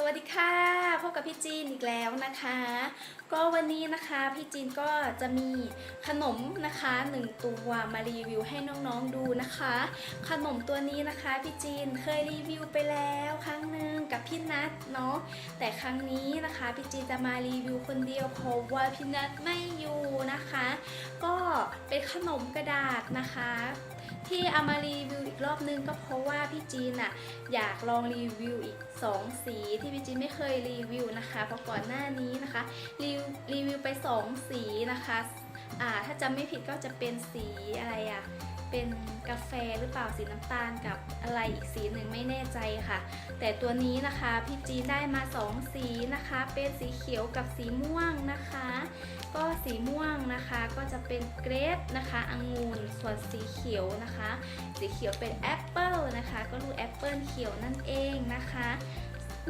สวัสดีค่ะพบกับพี่จีนอีกแล้วนะคะ ก็วันนี้นะคะพี่จีนก็จะมีขนมนะคะหนึ่งตัวมารีวิวให้น้องๆดูนะคะ ขนมตัวนี้นะคะพี่จีนเคยรีวิวไปแล้วครั้งหนึ่งกับพี่นัทเนาะแต่ครั้งนี้นะคะพี่จีนจะมารีวิวคนเดียวเพราะว่าพี่นัทไม่อยู่นะคะ ก็เป็นขนมกระดาษนะคะ ที่เอามารีวิวอีกรอบนึงก็เพราะว่าพี่จีนอะอยากลองรีวิวอีก 2 สีที่พี่จีนไม่เคยรีวิวนะคะเพราะก่อนหน้านี้นะคะรีวิวรีวิวไป 2 สีนะคะอ่าถ้าจำไม่ผิดก็จะเป็นสีอะไรอะ เป็นกาแฟหรือเปล่าสีน้ำตาลกับอะไรอีกสีหนึ่งไม่แน่ใจค่ะ แต่ตัวนี้นะคะพี่จีได้มา 2 สีนะคะ เป็นสีเขียวกับสีม่วงนะคะ ก็สีม่วงนะคะก็จะเป็นเกรปนะคะองุ่นส่วนสีเขียวนะคะ สีเขียวเป็นแอปเปิลนะคะ ก็รูแอปเปิลเขียวนั่นเองนะคะ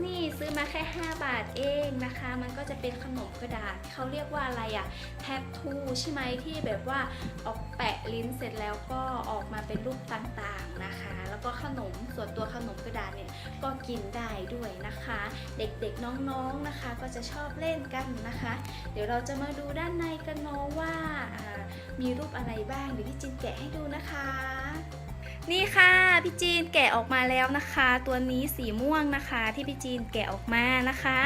นี่ซื้อมาแค่ 5 บาทเองนะคะ มันก็จะเป็นขนมกระดาษเขาเรียกว่าอะไรอะแทททูใช่ไหมที่แบบว่าเอาแปะลิ้นเสร็จแล้วก็ออกมาเป็นรูปต่างๆนะคะ แล้วก็ขนมส่วนตัวขนมกระดาษเนี่ยก็กินได้ด้วยนะคะ เด็กๆน้องๆนะคะ ก็จะชอบเล่นกันนะคะ เดี๋ยวเราจะมาดูด้านในกันเนาะว่ามีรูปอะไรบ้างเดี๋ยวพี่จินแกะให้ดูนะคะ นี่ค่ะพี่จีนแกะออกมาแล้วนะคะ ตัวนี้สีม่วงนะคะ ที่พี่จีนแกะออกมานะคะ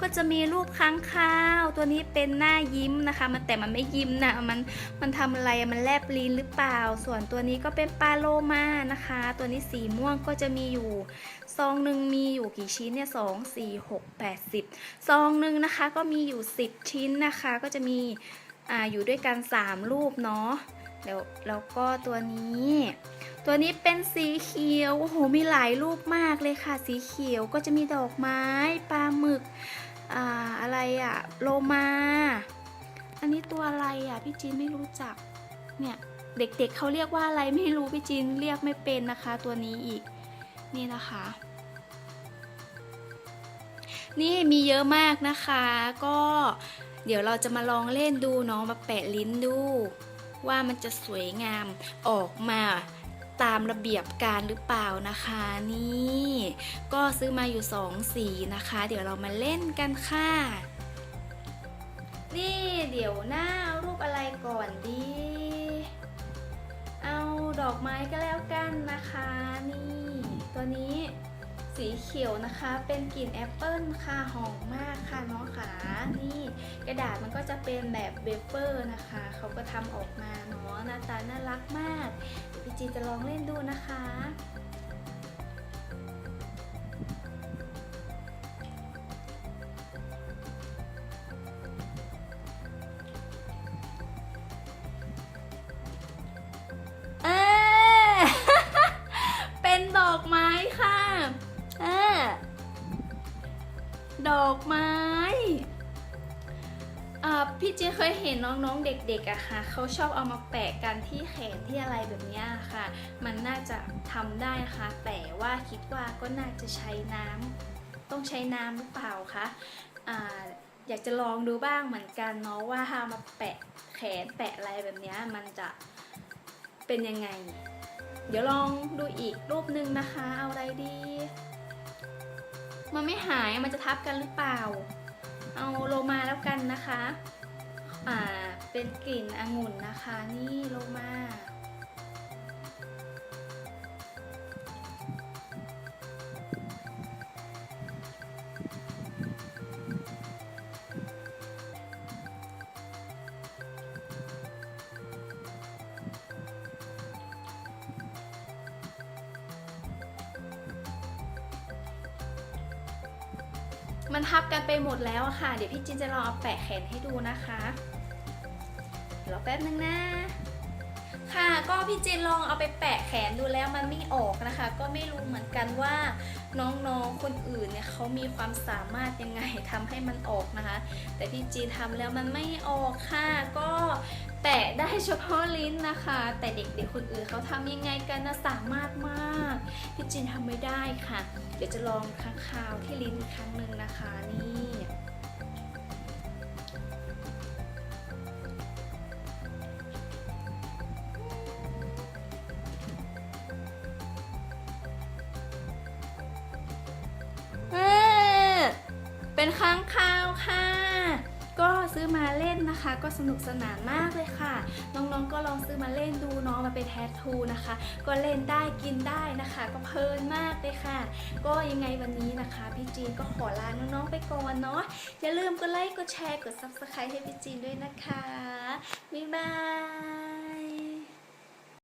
ก็จะมีรูปค้างคาว ตัวนี้เป็นหน้ายิ้มนะคะ มันแต่มันไม่ยิ้มนะมันมันทำอะไรมันแลบลิ้นหรือเปล่า ส่วนตัวนี้ก็เป็นปลาโลมานะคะ ตัวนี้สีม่วงก็จะมีอยู่ซองหนึ่งมีอยู่กี่ชิ้นเนี่ยสองสี่หกแปดสิบซองหนึ่งนะคะ ก็มีอยู่สิบชิ้นนะคะ ก็จะมีอ่าอยู่ด้วยกันสามรูปเนาะแล้วแล้วก็ตัวนี้ ตัวนี้เป็นสีเขียว โอ้โห มีหลายรูปมากเลยค่ะ สีเขียวก็จะมีดอกไม้ ปลาหมึก อ่า อะไรอะโลมา อันนี้ตัวอะไรอะพี่จีนไม่รู้จัก เนี่ย เด็กๆเเขาเรียกว่าอะไรไม่รู้พี่จีนเรียกไม่เป็นนะคะ ตัวนี้อีก นี่นะคะ นี่มีเยอะมากนะคะ ก็เดี๋ยวเราจะมาลองเล่นดูเนาะ มาแปะลิ้นดู ว่ามันจะสวยงามออกมา ตามระเบียบการหรือเปล่านะคะนี่ ก็ซื้อมาอยู่สองสีนะคะ เดี๋ยวเรามาเล่นกันค่ะ นี่เดี๋ยวหน้าเอารูปอะไรก่อนดี เอาดอกไม้ก็แล้วกันนะคะ นี่ ตัวนี้ สีเขียวนะคะ เป็นกลิ่นแอปเปิลค่ะ หอมมากค่ะน้องขานี่กระดาษมันก็จะเป็นแบบเวเฟอร์นะคะ เขาก็ทำออกมาเนาะหน้าตาน่ารักมากพี่จีจะลองเล่นดูนะคะเออเป็นดอกไม้ค่ะ ออดอกไม้พี่เจเคยเห็นน้องๆเด็กๆอะค่ะ เขาชอบเอามาแปะกันที่แขนที่อะไรแบบนี้ค่ะ มันน่าจะทำได้นะคะแต่ว่าคิดว่าก็น่าจะใช้น้ำต้องใช้น้ำหรือเปล่าคะอ่าอยากจะลองดูบ้างเหมือนกันเนาะว่าถ้ามาแปะแขนแปะอะไรแบบนี้มันจะเป็นยังไง เดี๋ยวลองดูอีกรูปหนึ่งนะคะ เอาอะไรดี มันไม่หายมันจะทับกันหรือเปล่า เอาโลมาแล้วกันนะคะ อ่า เป็นกลิ่นองุ่นนะคะ นี่โลมา มันทับกันไปหมดแล้วอะค่ะ เดี๋ยวพี่จินจะลองเอาแปะแขนให้ดูนะคะรอแป๊บนึงนะ ก็พี่จินลองเอาไปแปะแขนดูแล้วมันไม่ออกนะคะ ก็ไม่รู้เหมือนกันว่าน้องๆคนอื่นเนี่ยเขามีความสามารถยังไงทำให้มันออกนะคะ แต่พี่จีนทำแล้วมันไม่ออกค่ะ ก็แปะได้เฉพาะลิ้นนะคะ แต่เด็กๆคนอื่นเขาทำยังไงกันนะสามารถมากพี่จีนทำไม่ได้ค่ะ เดี๋ยวจะลองค้างคาวที่ลิ้นอีกครั้งหนึ่งนะคะนี่ เป็นค้างคาวค่ะ ก็ซื้อมาเล่นนะคะ ก็สนุกสนานมากเลยค่ะ น้องๆก็ลองซื้อมาเล่นดูเนาะมาเป็นแทททูนะคะ ก็เล่นได้กินได้นะคะ ก็เพลินมากเลยค่ะ ก็ยังไงวันนี้นะคะ พี่จีนก็ขอลาน้องๆไปก่อนเนาะอย่าลืมกดไลค์กดแชร์กด subscribe ให้พี่จีนด้วยนะคะบ๊ายบาย